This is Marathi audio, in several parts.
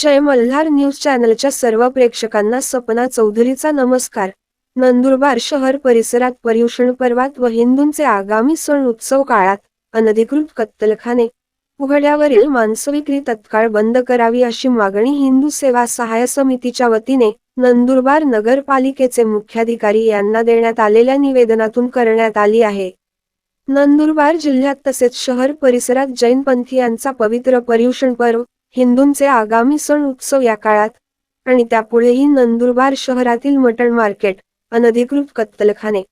जय मल्हार न्यूज चॅनलच्या सर्व प्रेक्षकांना सपना चौधरीचा नमस्कार. नंदुरबार शहर परिसरात पर्युषण पर्वात व हिंदूंचे आगामी सण उत्सव काळात अनधिकृत कत्तलखाने. उघड्यावरील मांसविक्री तत्काळ बंद करावी अशी मागणी हिंदू सेवा सहाय्य समितीच्या वतीने नंदुरबार नगरपालिकेचे मुख्याधिकारी यांना देण्यात आलेल्या निवेदनातून करण्यात आली आहे. नंदुरबार जिल्ह्यात तसेच शहर परिसरात जैन पंथीयांचा पवित्र पर्युषण पर्व हिंदूंचे आगामी सण उत्सव या काळात आणि त्यापुढेही नंदुरबार शहरातील मटण मार्केट अनधिकृत कत्तलखाने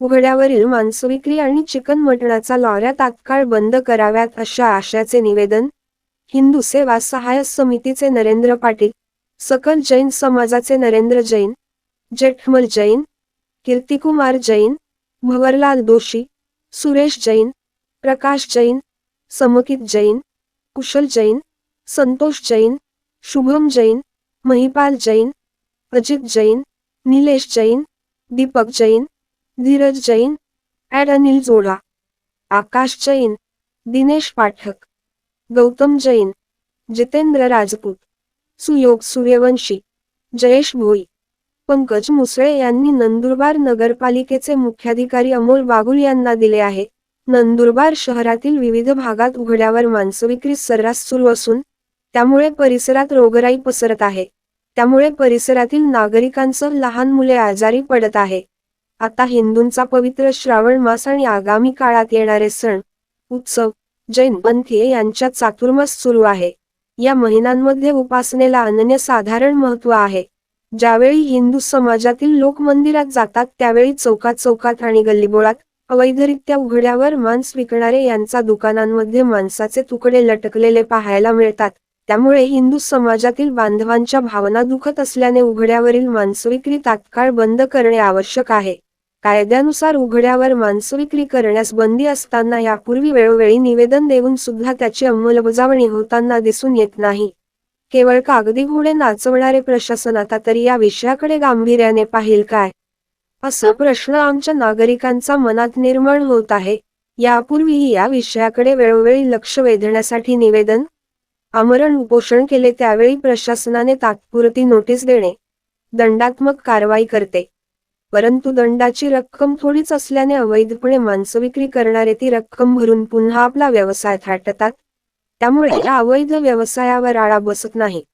उघड्यावरील मांसविक्री आणि चिकन मटणाचा लॉऱ्या तात्काळ बंद कराव्यात अशा आशयाचे निवेदन हिंदू सेवा सहाय्य समितीचे नरेंद्र पाटील सकल जैन समाजाचे नरेंद्र जैन जेठमल जैन कीर्तिकुमार जैन भवरलाल दोशी सुरेश जैन प्रकाश जैन समकित जैन कुशल जैन संतोष जैन शुभम जैन महिपाल जैन अजित जैन निलेश जैन दीपक जैन धीरज जैन ॲड अनिल जोडा आकाश जैन दिनेश पाठक गौतम जैन जितेंद्र राजपूत सुयोग सूर्यवंशी जयेश भोई पंकज मुसळे यांनी नंदुरबार नगरपालिकेचे मुख्याधिकारी अमोल बागुल यांना दिले आहे. नंदुरबार शहरातील विविध भागात उघड्यावर मांसविक्री सर्रास सुरू असून त्यामुळे परिसरात रोगराई पसरत आहे. त्यामुळे परिसरातील नागरिकांसह लहान मुले आजारी पडत आहे. आता हिंदूंचा पवित्र श्रावण मास आणि आगामी काळात येणारे सण उत्सव जैन पंथीय यांच्यात चातुर्मास सुरू आहे. या महिन्यांमध्ये उपासनेला अनन्यसाधारण महत्त्व आहे. ज्यावेळी हिंदू समाजातील लोक मंदिरात जातात त्यावेळी चौकात चौकात आणि गल्लीबोळात अवैधरित्या उघड्यावर मांस विकणारे यांचा दुकानांमध्ये मांसाचे तुकडे लटकलेले पाहायला मिळतात. त्यामुळे हिंदू समाजातील बांधवांच्या भावना दुखत असल्याने उघड्यावरील मांसविक्री तात्काळ बंद करणे आवश्यक आहे. कायद्यानुसार उघड्यावर मांसविक्री करण्यास बंदी असताना यापूर्वी वेळोवेळी निवेदन देऊन सुद्धा त्याची अंमलबजावणी होताना दिसून येत नाही. केवळ कागदी घोडे नाचवणारे प्रशासन आता तरी या विषयाकडे गांभीर्याने पाहिल काय? असा प्रश्न आमच्या नागरिकांचा मनात निर्माण होत आहे. यापूर्वीही या विषयाकडे वेळोवेळी लक्ष वेधण्यासाठी निवेदन आमरण उपोषण केले त्यावेळी प्रशासनाने तात्पुरती नोटीस देणे दंडात्मक कारवाई करते. परंतु दंडाची रक्कम थोडीच असल्याने अवैधपणे मांसविक्री करणारे ती रक्कम भरून पुन्हा आपला व्यवसाय थाटतात. त्यामुळे या अवैध व्यवसायावर आळा बसत नाही.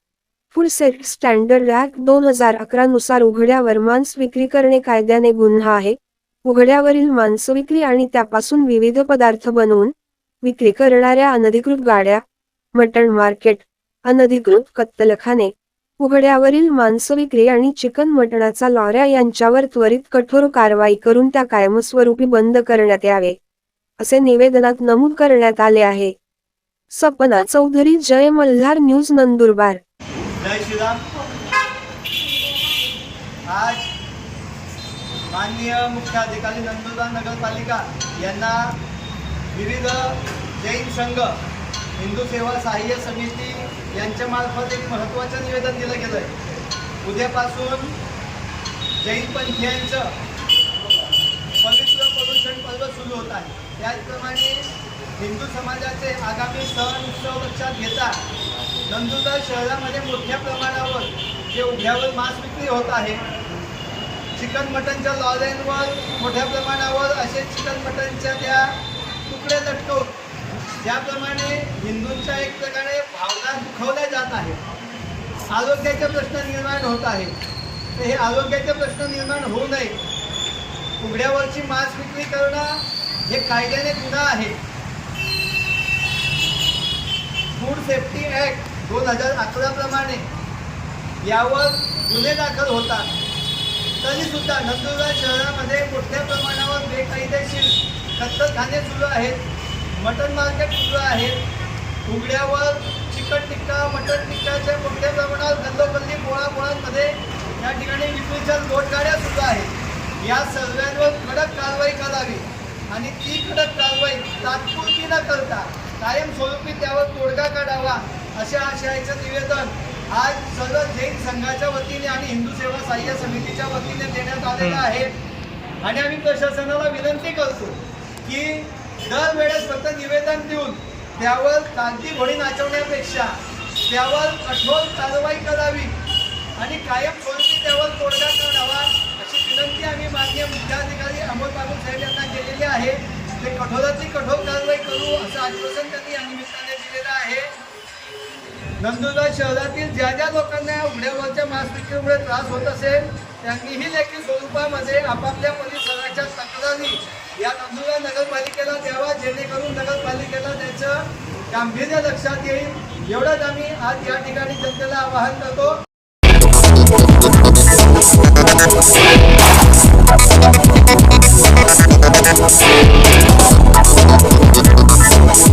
फुल सेट स्टँडर्ड ऍक्ट दोन हजार अकरा नुसार उघड्यावर मांस विक्री करणे कायद्याने गुन्हा आहे. उघड्यावरील मांस विक्री आणि त्यापासून विविध पदार्थ बनवून विक्री करणाऱ्या अनधिकृत गाड्या मटण मार्केट अनधिकृत कत्तलखाने उघड्यावरील मांस विक्री आणि चिकन मटणाचा लॉऱ्या यांच्यावर त्वरित कठोर कारवाई करून त्या कायमस्वरूपी बंद करण्यात यावे असे निवेदनात नमूद करण्यात आले आहे. सपना चौधरी जय मल्हार न्यूज नंदुरबार. जय श्रीराम. आज माननीय मुख्याधिकारी नंदुरबार नगरपालिका यांना विविध जैन संघ हिंदू सेवा सहाय्य समिती यांच्यामार्फत एक महत्त्वाचं निवेदन दिलं गेलं आहे उद्यापासून जैन पंथीयांचं पवित्र प्रदूषण पर्व सुरू होत आहे. त्याचप्रमाणे हिंदू समाजाचे आगामी सण उत्सव लक्षात घेता नंदुरबार शहरामध्ये मोठ्या प्रमाणावर जे उघड्यावर मांस विक्री होत आहे चिकन मटनच्या लॉरेनवर मोठ्या प्रमाणावर असे चिकन मटनच्या त्या तुकडे लटकवून ज्याप्रमाणे हिंदूंच्या एक प्रकारे भावना दुखवल्या जात आहेत. आरोग्याचे प्रश्न निर्माण होत आहे तर हे आरोग्याचे प्रश्न निर्माण होऊ नये. उघड्यावरची मांस विक्री करणं हे कायद्याने गुन्हा आहे. फूड सेफ्टी ॲक्ट दोन हजार अकराप्रमाणे यावर गुन्हे दाखल होतात. तरीसुद्धा नंदुरबार शहरामध्ये मोठ्या प्रमाणावर बेकायदेशीर कत्तलखाने सुरू आहेत. मटन मार्केट सुरू आहेत उघड्यावर चिकन टिक्का मटन टिक्काच्या मोठ्या प्रमाणावर गल्लोगल्ली बोळाबोळांमध्ये या ठिकाणी विक्रीच्या लोटगाड्या सुरू आहेत. या सर्वांवर कडक कारवाई करावी आणि ती कडक कारवाई तात्पुरती न करता कायमस्वरूपी त्यावर तोडगा काढावा अशा आशयाचं निवेदन आज सर्व जैन संघाच्या वतीने आणि हिंदू सेवा सहाय्य समितीच्या वतीने देण्यात आलेलं आहे. आणि आम्ही प्रशासनाला विनंती करतो की दरवेळेस फक्त निवेदन देऊन त्यावर क्रांती घोडी नाचवण्यापेक्षा त्यावर कठोर कारवाई करावी आणि कायम कायमस्वरूपी त्यावर तोडगा काढावा अशी विनंती आम्ही माननीय मुख्याधिकारी अमोल बाबू साहेब यांना केलेली आहे. ते कठोरातली कठोर कारवाई करू असं आश्वासन त्यांनी या निमित्ताने दिलेलं आहे. नंदुरबार शहरातील ज्या ज्या लोकांना या उघड्यावरच्या मांस विक्रीमुळे त्रास होत असेल त्यांनीही लेखी स्वरूपामध्ये आपापल्या परिसराच्या तक्रारी या नंदुरबार नगरपालिकेला द्यावा जेणेकरून नगरपालिकेला त्याचं गांभीर्य लक्षात येईल. एवढंच आम्ही आज या ठिकाणी जनतेला आवाहन करतो.